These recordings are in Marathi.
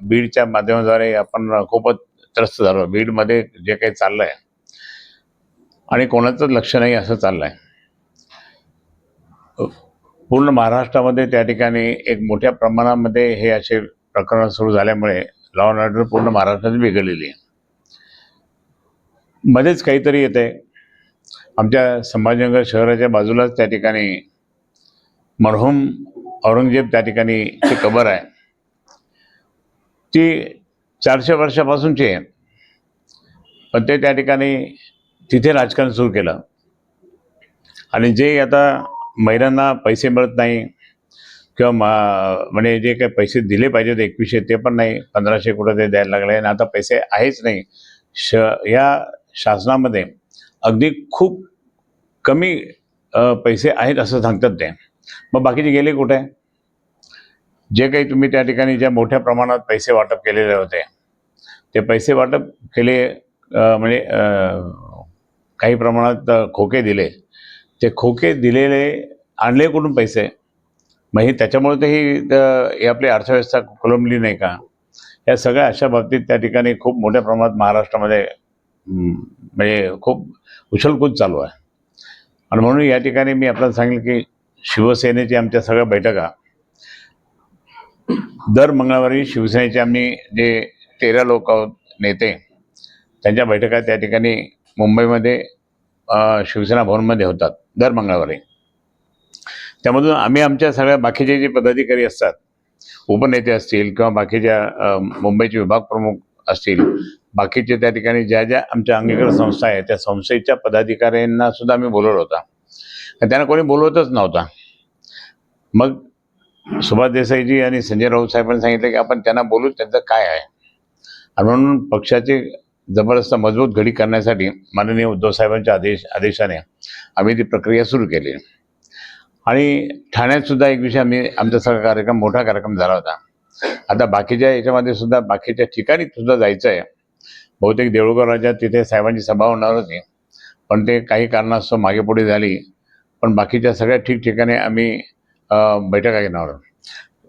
बीडच्या माध्यमाद्वारे आपण खूपच त्रस्त झालो. बीडमध्ये जे काही चाललं आहे आणि कोणाचंच लक्ष नाही असं चाललं आहे पूर्ण महाराष्ट्रामध्ये त्या ठिकाणी एक मोठ्या प्रमाणामध्ये हे असे प्रकरण सुरू झाल्यामुळे लॉ अँड ऑर्डर पूर्ण महाराष्ट्रात बिघडलेली आहे. मध्येच काहीतरी येते आमच्या संभाजीनगर शहराच्या बाजूलाच त्या ठिकाणी मरहूम औरंगजेब त्या ठिकाणी ची कबर आहे. ती चारशे वर्षापासूनची आहे. पण ते त्या ठिकाणी तिथे राजकारण सुरू केलं. आणि जे आता महिलांना पैसे मिळत नाही किंवा मा म्हणजे जे काही पैसे दिले पाहिजेत एकवीसशे ते पण नाही पंधराशे कुठं ते द्यायला लागले. आणि आता पैसे आहेच नाही. श या शासनामध्ये अगदी खूप कमी पैसे आहेत असं सांगतात ते. मग बाकीचे गेले कुठे? जे काही तुम्ही त्या ठिकाणी ज्या मोठ्या प्रमाणात पैसे वाटप केलेले होते ते पैसे वाटप केले म्हणजे काही प्रमाणात खोके दिले. ते खोके दिलेले आणले कुठून पैसे? मग हे त्याच्यामुळे तर ही आपली अर्थव्यवस्था खोलंबली नाही का? या सगळ्या अशा बाबतीत त्या ठिकाणी खूप मोठ्या प्रमाणात महाराष्ट्रामध्ये म्हणजे खूप उछलकूच चालू आहे. आणि म्हणून या ठिकाणी मी आपल्याला सांगेल की शिवसेनेची आमच्या सगळ्या बैठका दर मंगळवारी शिवसेनेचे आम्ही जे तेरा लोक आहोत नेते त्यांच्या बैठका त्या ठिकाणी मुंबईमध्ये शिवसेना भवनमध्ये होतात दर मंगळवारी. त्यामधून आम्ही आमच्या सगळ्या बाकीचे जे पदाधिकारी असतात उपनेते असतील किंवा बाकीच्या मुंबईचे विभाग प्रमुख असतील बाकीचे त्या ठिकाणी ज्या ज्या आमच्या अंगीकृत संस्था आहेत त्या संस्थेच्या पदाधिकाऱ्यांना सुद्धा आम्ही बोलवलं होता. त्यांना कोणी बोलवतच नव्हता. मग सुभाष देसाईजी आणि संजय राऊत साहेबांनी सांगितलं की आपण त्यांना बोलू त्यांचं काय आहे. आणि म्हणून पक्षाचे जबरदस्त मजबूत घडी करण्यासाठी माननीय उद्धव साहेबांच्या आदेश आदेशाने आम्ही ती प्रक्रिया सुरू केली. आणि ठाण्यात सुद्धा एक विषय आम्ही आमचा सगळा कार्यक्रम मोठा कार्यक्रम झाला होता. आता बाकीच्या याच्यामध्ये सुद्धा बाकीच्या ठिकाणी सुद्धा जायचं आहे बहुतेक देऊळगाव राज्यात तिथे साहेबांची सभा होणार होती. पण ते काही कारणास्तव मागे पुढे झाली. पण बाकीच्या सगळ्या ठिकठिकाणी आम्ही बैठका घेणार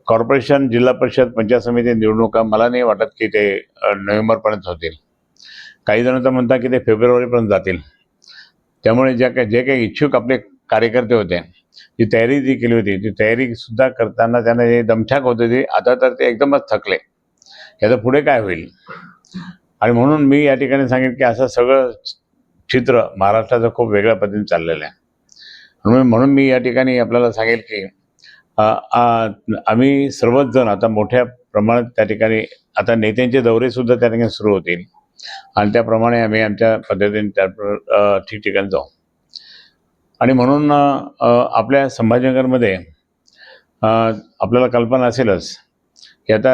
कॉर्पोरेशन जिल्हा परिषद पंचायत समिती निवडणुका मला नाही वाटत की ते नोव्हेंबरपर्यंत होतील. काही जण तर म्हणतात की ते फेब्रुवारीपर्यंत जातील. त्यामुळे ज्या काही जे काही इच्छुक आपले कार्यकर्ते होते जी तयारी जी केली होती ती तयारीसुद्धा करताना त्यांना जे दमछाक होते ते आता तर ते एकदमच थकले. याचं पुढे काय होईल? आणि म्हणून मी या ठिकाणी सांगेन की असं सगळं चित्र महाराष्ट्राचं खूप वेगळ्या पद्धतीने चाललेलं आहे. म्हणून म्हणून मी या ठिकाणी आपल्याला सांगेल की आम्ही सर्वच जण आता मोठ्या प्रमाणात त्या ठिकाणी आता नेत्यांचे दौरेसुद्धा त्या ठिकाणी सुरू होतील. आणि त्याप्रमाणे आम्ही आमच्या पद्धतीने त्या ठिकठिकाणी जाऊ. आणि म्हणून आपल्या संभाजीनगरमध्ये आपल्याला कल्पना असेलच की आता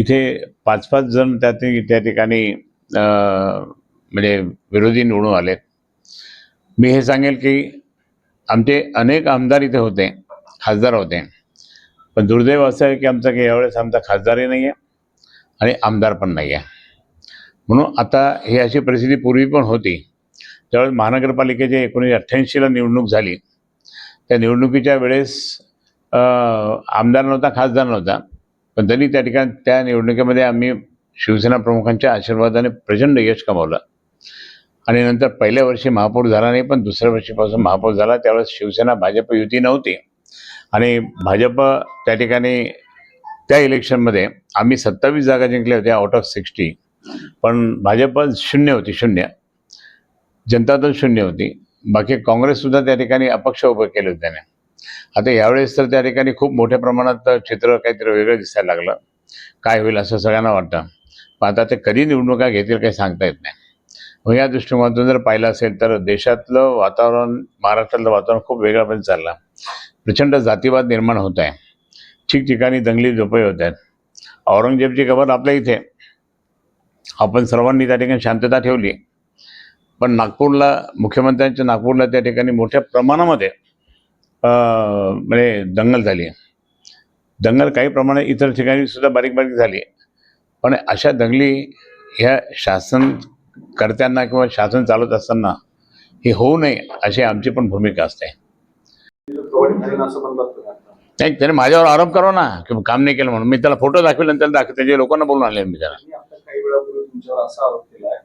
इथे पाच पाच जण त्या त्या ठिकाणी म्हणजे विरोधी निवडून आले मी हे सांगेल की आमचे अनेक आमदार इथे होते. खासदार होते. पण दुर्दैव असं आहे की आमचा की यावेळेस आमचा खासदारही नाही आहे आणि आमदार पण नाही आहे म्हणून आता ही अशी परिस्थिती पूर्वी पण होती. त्यावेळेस महानगरपालिकेची एकोणीसशे अठ्ठ्याऐंशीला निवडणूक झाली. त्या निवडणुकीच्या वेळेस आमदार नव्हता खासदार नव्हता. पण तरी त्या ठिकाणी त्या निवडणुकीमध्ये आम्ही शिवसेना प्रमुखांच्या आशीर्वादाने प्रचंड यश कमावलं. आणि नंतर पहिल्या वर्षी महापौर झाला नाही पण दुसऱ्या वर्षीपासून महापौर झाला. त्यावेळेस शिवसेना भाजप युती नव्हती. आणि भाजप त्या ठिकाणी त्या इलेक्शनमध्ये आम्ही सत्तावीस जागा जिंकल्या होत्या आउट ऑफ सिक्स्टी पण भाजप शून्य होती शून्य. जनता दल शून्य होती. बाकी काँग्रेससुद्धा त्या ठिकाणी अपक्ष उभं केले होते त्याने. आता यावेळेस तर त्या ठिकाणी खूप मोठ्या प्रमाणात चित्र काहीतरी वेगळं दिसायला लागलं. काय होईल असं सगळ्यांना वाटतं. पण आता ते कधी निवडणुका घेतील काही सांगता येत नाही. मग या दृष्टिकोनातून जर पाहिलं असेल तर देशातलं वातावरण महाराष्ट्रातलं वातावरण खूप वेगळ्यापणे चाललं. प्रचंड जातीवाद निर्माण होत आहे. ठिकठिकाणी दंगली झोपे होत आहेत. औरंगजेबची खबर आपल्या इथे. आपण सर्वांनी त्या ठिकाणी शांतता ठेवली. पण नागपूरला मुख्यमंत्र्यांच्या नागपूरला त्या ठिकाणी मोठ्या प्रमाणामध्ये म्हणजे दंगल झाली. दंगल काही प्रमाणात इतर ठिकाणी सुद्धा बारीक बारीक झाली. पण अशा दंगली ह्या शासन करत्यांना किंवा शासन चालवत असताना हे होऊ नये अशी आमची पण भूमिका असते प्रवणीकरण असं म्हणतात का? नाही त्याने माझ्यावर आरोप करावा ना की काम नाही केलं म्हणून. मी त्याला फोटो दाखवले आणि त्याला दाखव त्याच्या लोकांना बोलून आले मी त्याला. काही वेळापूर्वी तुमच्यावर असा आरोप केला आहे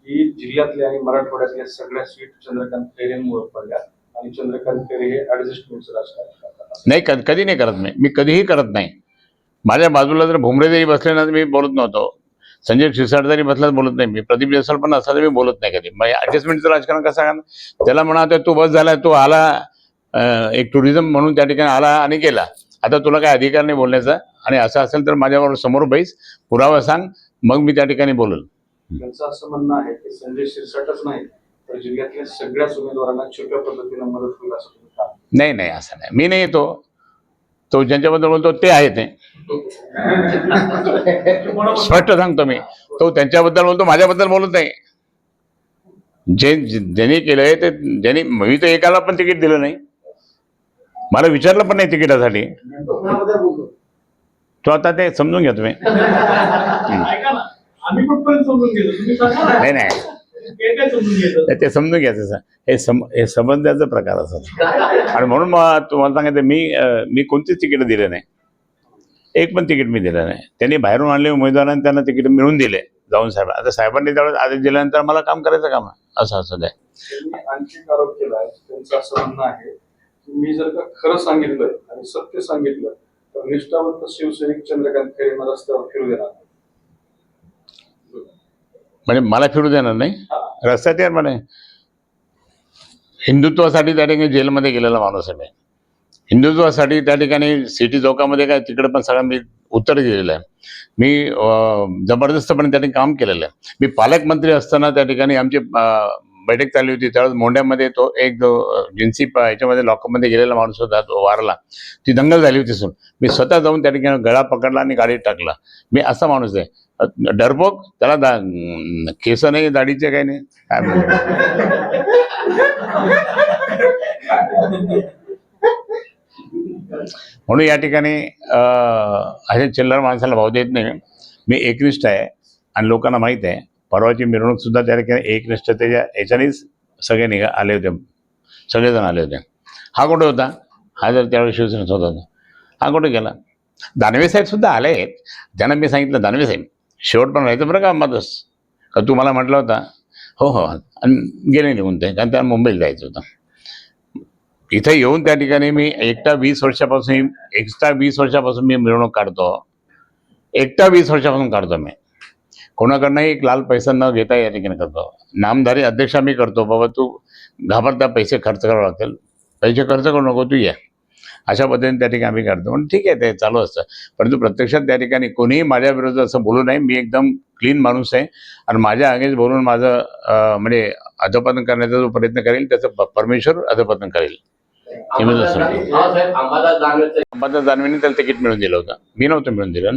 की जिल्ह्यातल्या आणि मराठवाड्यातल्या सगळ्या सीट चंद्रकांत खैरेंमुळे पडल्या आणि चंद्रकांत खैरे हे ऍडजस्टमेंटचं राजकारण करतात. नाही कध- नाही करत मी. मी कधीही करत नाही. माझ्या बाजूला जर भुमरे जरी बसले ना तर मी बोलत नव्हतो. संजय शिरसाट जरी बसला बोलत नाही. मी प्रदीप जयस्वाल पण असला मी बोलत नाही कधी. मग ॲडजस्टमेंटचं राजकारण कसं त्याला म्हणा तू बस झाला तू आला. एक टुरिझम म्हणून त्या ठिकाणी आला आणि गेला आता तुला काय अधिकार नाही बोलण्याचा. आणि असं असेल तर माझ्याबरोबर समोर बैस. पुरावा सांग. मग मी त्या ठिकाणी बोलेल. त्यांचं असं म्हणणं आहे की संजय शिरसाटच नाही तर जिल्ह्यातल्या सगळ्याच उमेदवारांना छोट्या पद्धतीनं मदत होईल असं नाही नाही असं नाही. मी नाही येतो. तो ज्यांच्याबद्दल बोलतो ते आहे ते. स्पष्ट सांगतो मी. तो त्यांच्याबद्दल बोलतो माझ्याबद्दल बोलत नाही. जे- ज्यांनी केलंय ते ज्यांनी मी तर एकाला पण तिकीट दिलं नाही. मला विचारलं पण नाही तिकिटासाठी. तो आता ते समजून घ्या तुम्ही. नाही नाही. ते समजून घ्यायचं सर. हे सम हे समजण्याचा प्रकार असत आणि म्हणून मग तुम्हाला सांगायचं मी मी कोणतीच तिकीट दिले नाही. एक पण तिकीट मी दिलं नाही. त्यांनी बाहेरून आणले उमेदवारांनी त्यांना तिकीट मिळून दिले जाऊन साहेब आता साहेबांनी त्यावेळेस आदेश दिल्यानंतर मला काम करायचं काम असं असं आहे मी जर का खरं सांगितलं आणि सत्य सांगितलं तर निष्ठावंत शिवसैनिक चंद्रकांत खैरेंना रस्त्यावर फिरू देणार. म्हणजे मला फिरू देणार नाही? रस्त्यात यार म्हणे हिंदुत्वासाठी त्या ठिकाणी जेलमध्ये गेलेला माणूस आहे मी. हिंदुत्वासाठी त्या ठिकाणी सिटी चौकामध्ये काय तिकडे पण सगळं मी उत्तर दिलेलं आहे. मी जबरदस्तपणे त्या ठिकाणी काम केलेलं आहे. मी पालकमंत्री असताना त्या ठिकाणी आमची बैठक चालली होती. त्यावेळेस मोंड्यामध्ये तो एक जिन्सी प- याच्यामध्ये लॉकअपमध्ये गेलेला माणूस होता तो वारला. ती दंगल झाली होती सुन. मी स्वतः जाऊन त्या ठिकाणी गळा पकडला आणि गाडीत टाकला. मी असा माणूस आहे. डरबोक डरपोक त्याला दा केस नाही दाढीचे काही नाही. काय म्हणून या ठिकाणी अशा चिल्लर माणसाला भाव देत नाही. मी एकनिष्ठ आहे आणि लोकांना माहीत आहे. परवाची मिरवणूक सुद्धा त्या ठिकाणी एकनिष्ठतेच्या याच्यानेच सगळे निघा आले होते. सगळेजण आले होते. हा कुठे होता? हा जर त्यावेळेस शिवसेनेत होता हा कुठे गेला? दानवे साहेब सुद्धा आले आहेत. त्यांना मी सांगितलं दानवे साहेब शेवट पण राहायचं बरं का मधच का तू मला म्हटलं होता? हो हो. आणि गेले निघून ते. कारण त्यांना मुंबईला जायचं होतं. इथं येऊन त्या ठिकाणी मी एकटा वीस वर्षापासून एकटा वीस वर्षापासून मी मिरवणूक काढतो. एकटा वीस वर्षापासून काढतो मी. कोणाकडनंही एक लाल पैसा न घेता या ठिकाणी करतो. नामधारी अध्यक्षा मी करतो बाबा तू घाबरता पैसे खर्च करावे लागतील. पैसे खर्च करू नको तू ये. अशा पद्धतीने त्या ठिकाणी आम्ही काढतो म्हणून ठीक आहे ते चालू असतं. परंतु प्रत्यक्षात त्या ठिकाणी कोणीही माझ्या विरोधात असं बोलू नये. मी एकदम क्लीन माणूस आहे. आणि माझ्या अगेन्स्ट बोलून माझं म्हणजे अधपतन करण्याचा जो प्रयत्न करेल त्याचं परमेश्वर अधपतन करेल. हे अंबादास दानवेने त्याला तिकीट मिळून दिलं होतं. मी नव्हतं मिळून दिलं.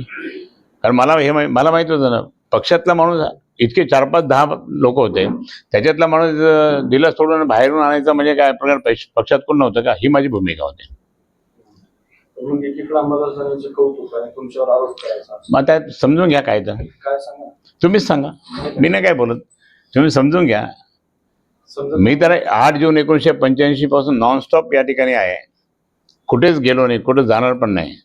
कारण मला हे मला माहिती होतं ना पक्षातला माणूस इतके चार पाच दहा लोक होते. त्याच्यातला माणूस दिला सोडून बाहेरून आणायचं म्हणजे काय? प्रकार पक्षात कोण नव्हतं का? ही माझी भूमिका होती. मग आता समजून घ्या काय तर. तुम्हीच सांगा. मी नाही काय बोलत. तुम्ही समजून घ्या. मी तर आठ जून एकोणीसशे पंच्याऐंशी पासून नॉनस्टॉप या ठिकाणी आहे. कुठेच गेलो नाही कुठे जाणार पण नाही.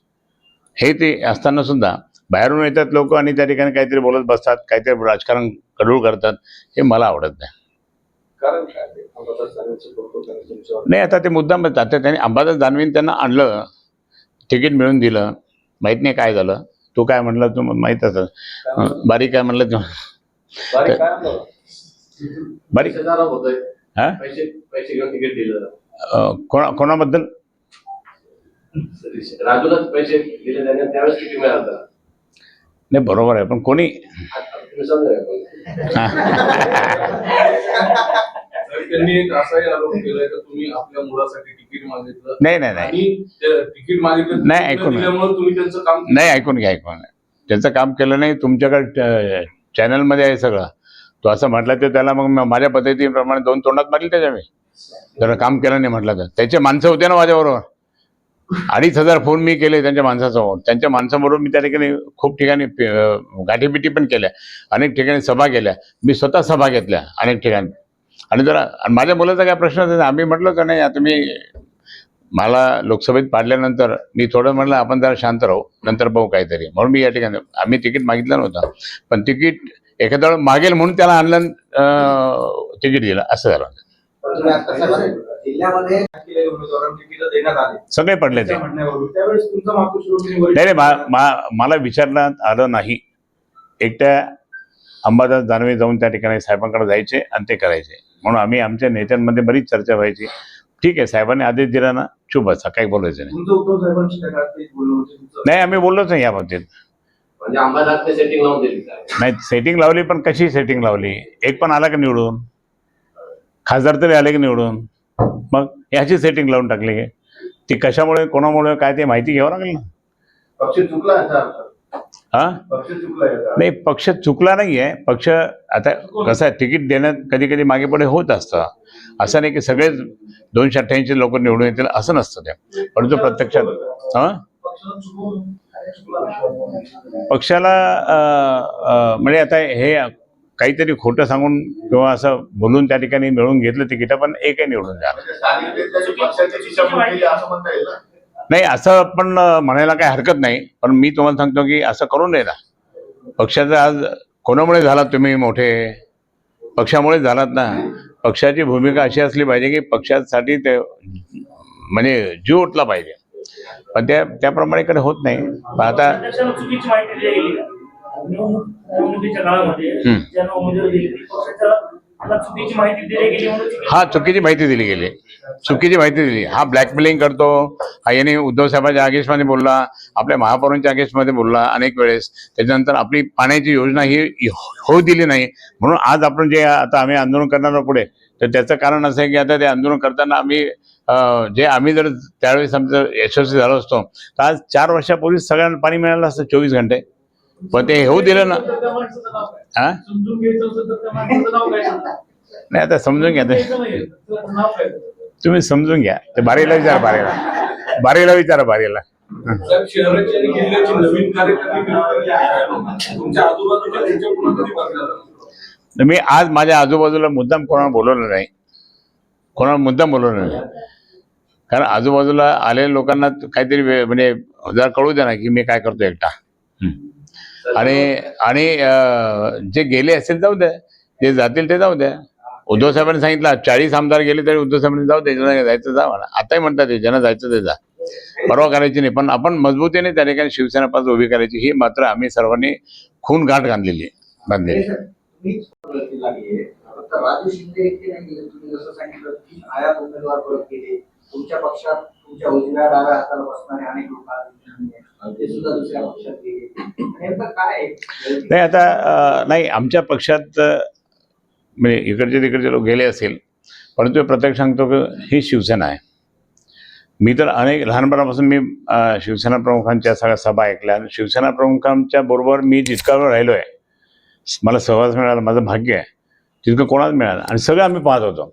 हे ते असताना सुद्धा बाहेरून येतात लोक आणि त्या ठिकाणी काहीतरी बोलत बसतात काहीतरी राजकारण कडूळ करतात हे मला आवडत नाही. नाही आता ते मुद्दाम त्यांनी अंबादास दानवीन त्यांना आणलं तिकीट मिळून दिलं माहीत नाही काय झालं. तू काय म्हणलं तू माहीत असं? बारीक काय म्हणलं तू? बारीक हा? कोणा कोणाबद्दल? राजूलाच पैसे दिले त्यावेळेस किती मिळालं? नाही बरोबर आहे पण कोणी आता तुम्ही समजा तर त्यांनी एक असाही आरोप केलाय का तुम्ही आपल्या मुलासाठी तिकीट मागितलं नाही नाही नाही. ऐकून घ्या. दिल्यामुळे तुम्ही त्यांचं काम नाही ऐकून घ्या ऐकून त्याचं काम केलं नाही तुमच्याकडे चॅनलमध्ये आहे सगळं. तो असं म्हटलं तर त्याला मग म- माझ्या पद्धतीप्रमाणे दोन तोंडात मारली त्याच्या मी. त्याला काम केलं नाही म्हटलं तर. त्याचे माणसं होते ना माझ्याबरोबर. अडीच हजार फोन मी केले त्यांच्या माणसासमोर. त्यांच्या माणसाबरोबर मी त्या ठिकाणी खूप ठिकाणी गाठीपिटी पण केल्या अनेक ठिकाणी सभा केल्या. मी स्वतः सभा घेतल्या अनेक ठिकाणी. आणि जरा आणि माझ्या मुलाचा काय प्रश्न असेल आम्ही म्हटलं का नाही आता मी मला लोकसभेत पाडल्यानंतर मी थोडं म्हणलं आपण जरा शांत राहू नंतर पाहू काहीतरी. म्हणून मी या ठिकाणी आम्ही तिकीट मागितलं नव्हतं. पण तिकीट एखाद्या मागेल म्हणून त्याला आणलं तिकीट दिलं असं झालं. जिल्ह्यामध्ये देण्यात आले. सगळे पडले ते त्या म्हणण्यावरून. त्यावेळेस तुमचा मातोश्री वडिलांनी वरिष्ठ- नाही नाही मा- मा- मला विचारण्यात आलं नाही. एकट्या अंबादास दानवे जाऊन त्या ठिकाणी साहेबांकडे जायचे आणि ते करायचे. म्हणून आम्ही आमच्या नेत्यांमध्ये बरीच चर्चा व्हायची. ठीक आहे साहेबांनी आदेश दिला ना चुप बसा काही बोलायचं नाही. तुमचं उद्धव साहेबांशी त्या काळात काही बोलणं होतं तुमचं? नाही आम्ही बोललोच नाही या बाबतीत. म्हणजे अंबादासने सेटिंग लावून दिली काय नाही सेटिंग लावली पण कशी सेटिंग लावली? एक पण आला का निवडून? खासदार तरी आले की निवडून? मग ह्याची सेटिंग लावून टाकली आहे. ती कशामुळे कोणामुळे काय ते माहिती घ्यावं लागेल ना पक्ष चुकला. हा. नाही पक्ष चुकला नाही आहे पक्ष आता कसं आहे तिकीट देण्यात कधी कधी मागे पुढे होत असतं असं नाही की सगळेच दोनशे अठ्ठ्याऐंशी लोक निवडून येतील असं नसतं ते परंतु प्रत्यक्षात हां. पक्षाला म्हणजे आता हे काहीतरी खोटं सांगून किंवा असं बोलून त्या ठिकाणी मिळवून घेतलं तिकीट पण एकही निवडून द्या नाही. असं पण म्हणायला काही हरकत नाही पण मी तुम्हाला सांगतो की असं करून नये ना. पक्षाचं आज कोणामुळे झालात तुम्ही मोठे? पक्षामुळे झालात ना. पक्षाची भूमिका अशी असली पाहिजे की पक्षासाठी ते म्हणजे जीव उठला पाहिजे. पण त्या त्याप्रमाणे कडे होत नाही. आता पक्षाला चुकीची माहिती दिली गेली निवडणूक निवडणुकीच्या काळामध्ये हम्म. ज्यांना उमेदवारी दिली ती पक्षाला त्याला चुकीची माहिती दिली गेली म्हणून चुकीची हा चुकीची माहिती दिली गेली. चुकीची माहिती दिली. हा ब्लॅकमेलिंग करतो. हा याने उद्धव साहेबांच्या अगेन्स्टमध्ये बोलला आपल्या महापौरांच्या अगेन्स्टमध्ये बोलला अनेक वेळेस. त्याच्यानंतर आपली पाण्याची योजना ही होऊ दिली नाही. म्हणून आज आपण जे आता आम्ही आंदोलन करणार आहोत पुढे तर त्याचं कारण असं आहे की आता ते आंदोलन करताना आम्ही जे आम्ही जर त्यावेळेस आमचं यशस्वी झालो असतो तर आज चार वर्षापूर्वी सगळ्यांना पाणी मिळालं असतं चोवीस घंटे. पण ते होऊ दिलं ना? हा? नाही आता समजून घ्या तुम्ही समजून घ्या. ते बारीला विचारा बारीला. बारीला विचारा बारीला. मी आज माझ्या आजूबाजूला मुद्दाम कोणाला बोलवलं नाही. कोणाला मुद्दाम बोलवलं नाही. कारण आजूबाजूला आलेल्या लोकांना काहीतरी म्हणजे जरा कळू द्या ना की मी काय करतो एकटा. हम्म. आणि आणि जे गेले असेल जाऊ द्या. जे जातील ते जाऊ द्या. उद्धव साहेबांनी सांगितलं चाळीस आमदार गेले तरी उद्धव साहेबांनी जाऊ दे ज्यांना जायचं जा म्हणा. आताही म्हणतात ते ज्यांना जायचं ते जा. परवा करायची नाही. पण आपण मजबूतीने त्या ठिकाणी शिवसेना पास उभी करायची. ही मात्र आम्ही सर्वांनी खून गाठ बांधलेली. आहे. बांधलेली राजू शिंदे एकटे नाही गेले. तुम्ही जसं सांगितलं की आयात उमेदवार परत केले. तुमच्या पक्षात तुमच्या उजव्या डाव्या हाताला बसणारे अनेक लोक ते सुद्धा दुसऱ्या पक्षात गेले. नेमकं काय नाही आता नाही आमच्या पक्षात म्हणजे इकडचे तिकडचे लोक गेले असेल परंतु प्रत्यक्ष सांगतो की ही शिवसेना आहे. मी तर अनेक लहानपणापासून मी शिवसेना प्रमुखांच्या सगळ्या सभा ऐकल्या. आणि शिवसेना प्रमुखांच्या बरोबर मी जितका वेळ राहिलो आहे मला सहवास मिळाला माझं भाग्य आहे तितकं कोणाच मिळालं? आणि सगळं आम्ही पाहत होतो.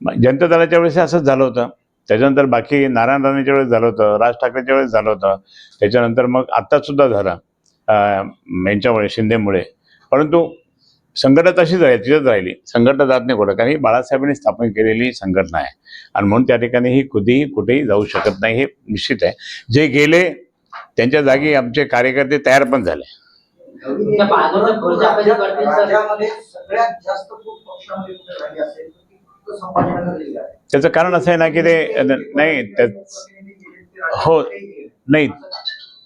मग जनता दलाच्या वेळेस असंच झालं होतं. त्याच्यानंतर बाकी नारायण राणेच्या वेळेस झालं होतं राज ठाकरेच्या वेळेस झालं होतं. त्याच्यानंतर मग आत्तासुद्धा झालं यांच्यामुळे शिंदेमुळे. परंतु संघटना तशीच राहील तिथंच राहिली. संघटना जात नाही कुठं कारण ही बाळासाहेबांनी स्थापन केलेली संघटना आहे. आणि म्हणून त्या ठिकाणी ही कधीही कुठेही जाऊ शकत नाही हे निश्चित आहे. जे गेले त्यांच्या जागी आमचे कार्यकर्ते तयार पण झाले. सगळ्यात जास्त त्याचं कारण असं आहे ना की ते नाही त्या हो नाही.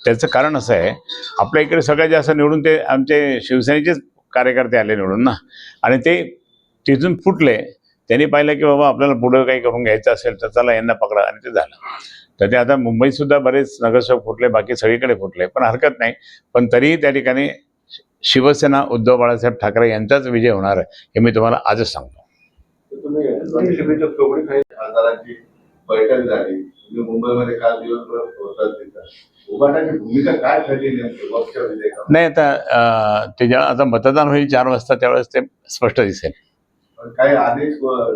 त्याचं कारण असं आहे आपल्या इकडे सगळ्यात जास्त निवडून ते आमचे शिवसेनेचेच कार्यकर्ते आले निवडून ना. आणि ते तिथून फुटले. त्यांनी पाहिलं की बाबा आपल्याला पुढं काही करून घ्यायचं असेल तर चला यांना पकडा. आणि ते झालं. तर ते आता मुंबईतसुद्धा बरेच नगरसेवक फुटले बाकी सगळीकडे फुटले. पण हरकत नाही. पण तरीही त्या ठिकाणी शिवसेना उद्धव बाळासाहेब ठाकरे यांचाच विजय होणार आहे हे मी तुम्हाला आजच सांगतो. चौकडी खाली खासदारांची बैठक झाली. तुम्ही मुंबईमध्ये काल दिवसभर होतात तिथं. उभाटाची भूमिका काय ठरली नेमकी? वक्ष विधेयका. नाही आता ते जेव्हा आता मतदान होईल चार वाजता त्यावेळेस ते स्पष्ट दिसेल. काही आदेश व-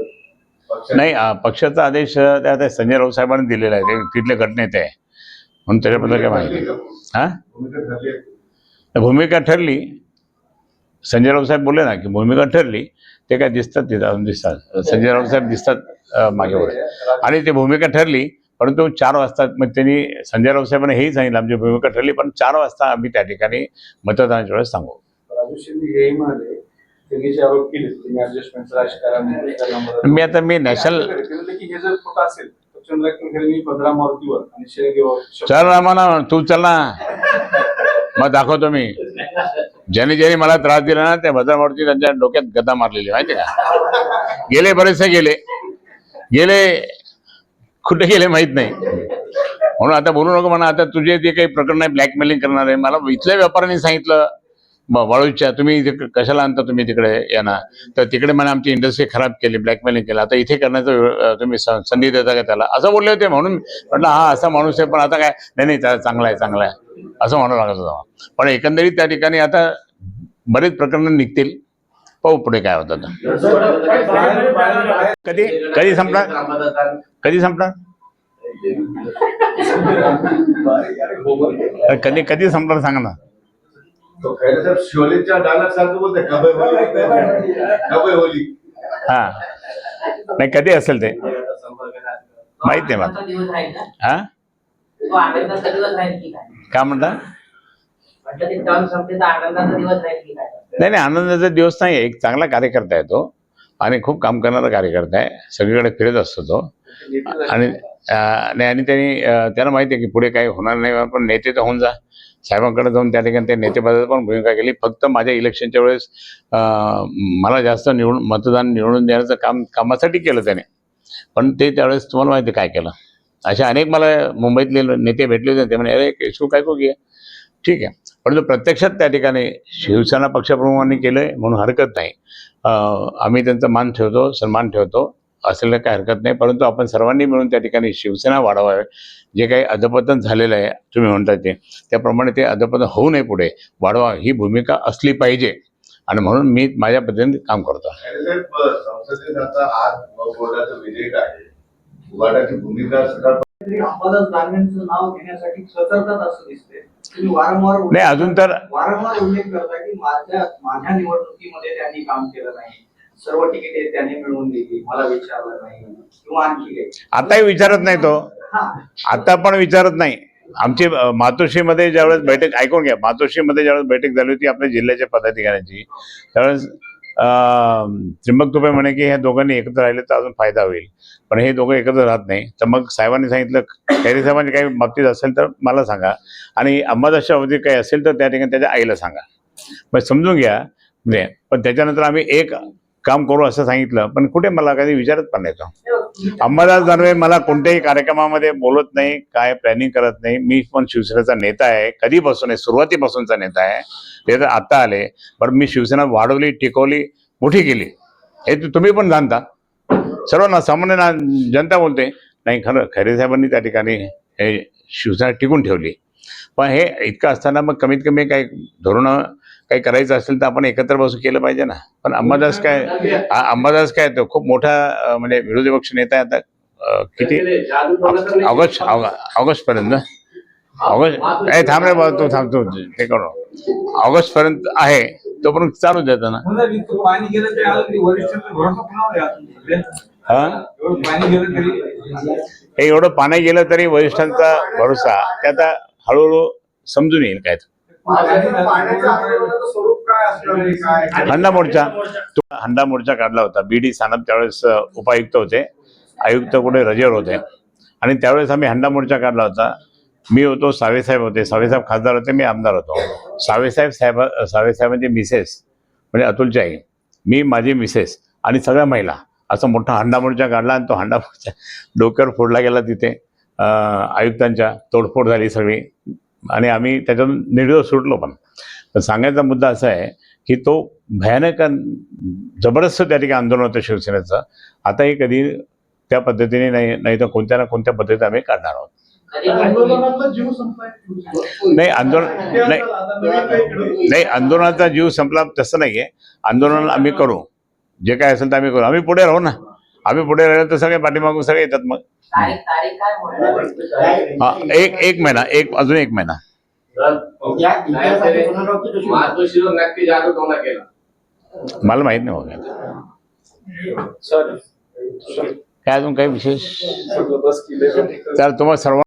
पक्षाचे- नाही पक्षाचा आदेश अं, त्या त्या संजय राऊत साहेबांनी दिलेला आहे. ते तिथले गटनेते आहे. म्हणून त्याच्याबद्दल काय माहिती? हा भूमिका ठरली आहे? तर भूमिका ठरली. संजय राऊत साहेब बोलले ना की भूमिका ठरली ते काय दिसतात तिथं अजून दिसतात. संजय राऊत साहेब दिसतात अं, मागे वर आणि ती भूमिका ठरली परंतु चार वाजता मग त्यांनी संजय राऊत साहेबांनी हेही सांगितलं आमची भूमिका ठरली पण चार वाजता आम्ही त्या ठिकाणी मतदानाच्या वेळेस सांगू मी आता मी नॅशनल चल रामाना तू चल ना. मग दाखवतो मी. ज्याने ज्याने मला त्रास दिला ना त्या भद्रामावरती त्यांच्या डोक्यात गदा मारलेली माहिती का? गेले बरेचसे गेले. गेले कुठे गेले माहीत नाही. म्हणून आता बोलू नको म्हणा आता तुझे जे काही प्रकरण आहे ब्लॅकमेलिंग करणार आहे मला इथल्या व्यापाऱ्यांनी सांगितलं. वाळूच्या तुम्ही इथे कशाला आणता तुम्ही तिकडे यांना तर तिकडे म्हणा आमची इंडस्ट्री खराब केली ब्लॅकमेलिंग केलं. आता इथे करण्याचं तुम्ही संधी देता का त्याला? असं बोलले होते म्हणून म्हटलं हा असा माणूस आहे पण आता काय? नाही नाही चा- चांगला आहे चांगला आहे. असं म्हणावं लागत होतं. पण एकंदरीत त्या ठिकाणी आता बरेच प्रकरणं निघतील. पाहू पुढे काय होतं कधी कधी संपणार? कधी संपणार? कधी कधी संपणार सांग ना. तो खैरे साहेब शिवलीच्या डायलॉग सारखं बोलते कबय होली. कबय होली. हा. नाही कधी असेल ते? माहीत नाही मला. हा? तो आनंदाचा दिवस राहील की काय म्हणता? नाही नाही आनंदाचा दिवस नाही एक चांगला कार्यकर्ता आहे तो. आणि खूप काम करणारा कार्यकर्ता आहे. सगळीकडे फिरत असतो तो. आणि आणि त्यांनी अं, त्याला माहिती आहे की पुढे काही होणार नाही पण नेते तर होऊन जा. साहेबांकडे जाऊन त्या ठिकाणी ते नेतेपदाची पण भूमिका केली. फक्त माझ्या इलेक्शनच्या वेळेस मला जास्त निवडून मतदान निवडून देण्याचं काम कामासाठी केलं त्याने. पण ते त्यावेळेस तुम्हाला माहिती आहे काय केलं. असे अनेक मला मुंबईतले नेते भेटले होते. ते म्हणे अरे इशू काय को घे ठीक आहे. परंतु प्रत्यक्षात त्या ठिकाणी शिवसेना पक्षप्रमुखांनी केलं आहे म्हणून हरकत नाही. आम्ही त्यांचा मान ठेवतो सन्मान ठेवतो. असेल काही हरकत नाही. परंतु आपण सर्वांनी मिळून त्या ठिकाणी शिवसेना वाढवावे. जे काही अधपतन झालेलं आहे तुम्ही म्हणता ते. त्याप्रमाणे ते अधपतन होऊ नये पुढे. वाढवा. ही भूमिका असली पाहिजे. आणि म्हणून मी माझ्या पद्धतीने काम करतो. नाही अजून तर वारंवार उल्लेख करता की माझ्या माझ्या निवडणुकीमध्ये त्यांनी काम केलं नाही. सर्व तिकीटे त्यांनी मिळवून दिली. मला विचारलं नाही. किंवा आणखी काही. आताही विचारत नाही तो. हा. आता पण विचारत नाही. आमची मातोश्रीमध्ये ज्यावेळेस बैठक ऐकून घ्या. मातोश्रीमध्ये ज्यावेळेस बैठक झाली होती आपल्या जिल्ह्याच्या पदाधिकाऱ्यांची त्यावेळेस त्र्यंबक तुपे म्हणे की ह्या दोघांनी एकत्र राहिले तर अजून फायदा होईल. पण हे दोघं एकत्र राहत नाही. तर मग साहेबांनी सांगितलं खैरे साहेबांची काही बाबतीत असेल तर मला सांगा. आणि अंबादासच्या अवधीत काही असेल तर त्या ठिकाणी त्याच्या आईला सांगा. मग समजून घ्या. म्हणजे पण त्याच्यानंतर आम्ही एक काम करू असं सांगितलं पण कुठे मला कधी विचारत पण नाही तो. अंबादास दानवे मला कोणत्याही कार्यक्रमामध्ये बोलत नाही काय प्लॅनिंग करत नाही. मी पण शिवसेनेचा नेता आहे कधीपासून आहे सुरुवातीपासूनचा नेता आहे. ते तर आता आले पण मी शिवसेना वाढवली टिकवली मोठी केली. हे तुम्ही पण जाणता. सर्वांना सामान्य ना जनता बोलते नाही खरं खैरे साहेबांनी त्या ठिकाणी हे शिवसेना टिकून ठेवली. पण हे इतकं असताना मग कमीत कमी काही धोरणं काही करायचं असेल तर आपण एकत्र बसून केलं पाहिजे ना. पण अंबादास काय अंबादास काय तो खूप मोठा म्हणजे विरोधी पक्ष नेता आहे आता किती? ऑगस्ट ऑगस्ट पर्यंत ऑगस्ट थांब रे बाबा तू थांब तू ते करू ऑगस्ट पर्यंत आहे तोपर्यंत चालू देतं ना. पाणी तरी ते. हा? एवढं पाणी गेलं तरी हे एवढं पाणी गेलं तरी वरिष्ठांचा भरोसा. ते आता हळूहळू समजून येईल काय ते. पाण्याच्या आंदोलनाचं स्वरूप काय असणार आहे काय? हंडा मोर्चा. तो हंडा मोर्चा काढला होता. बी डी सानप त्यावेळेस उपायुक्त होते. आयुक्त कुठे? रजेवर होते. आणि त्यावेळेस आम्ही हंडा मोर्चा काढला होता. मी होतो सावेसाहेब होते. सावेसाहेब खासदार होते मी आमदार होतो. सावेसाहेब साहेब सावेसाहेबांची मिसेस म्हणजे अतुलची आई मी माझी मिसेस आणि सगळ्या महिला. असा मोठा हंडा मोर्चा काढला आणि तो हंडा मोर्चा डोक्यावर फोडला गेला तिथे. आयुक्तांच्या तोडफोड झाली सगळी. आणि आम्ही त्याच्यातून निर्दोष सुटलो पण. पण सांगायचा मुद्दा असा आहे की तो भयानक जबरदस्त त्या ठिकाणी आंदोलन होतं शिवसेनेचं. आताही कधी त्या पद्धतीने नाही नाही तर कोणत्या ना कोणत्या पद्धतीने आम्ही काढणार आहोत. नाही आंदोलन नाही. नाही आंदोलनाचा जीव संपला तसं नाही आहे आंदोलन आम्ही करू. जे काय असेल ते आम्ही करू. आम्ही पुढे राहू ना. आम्ही पुढे राहिलो तर सगळे पाठीमागून सगळे येतात मग। हा। एक एक महिना एक अजून एक महिना। मला माहित नाही बघा काय अजून काही विशेष? तर तुम्हाला सर्व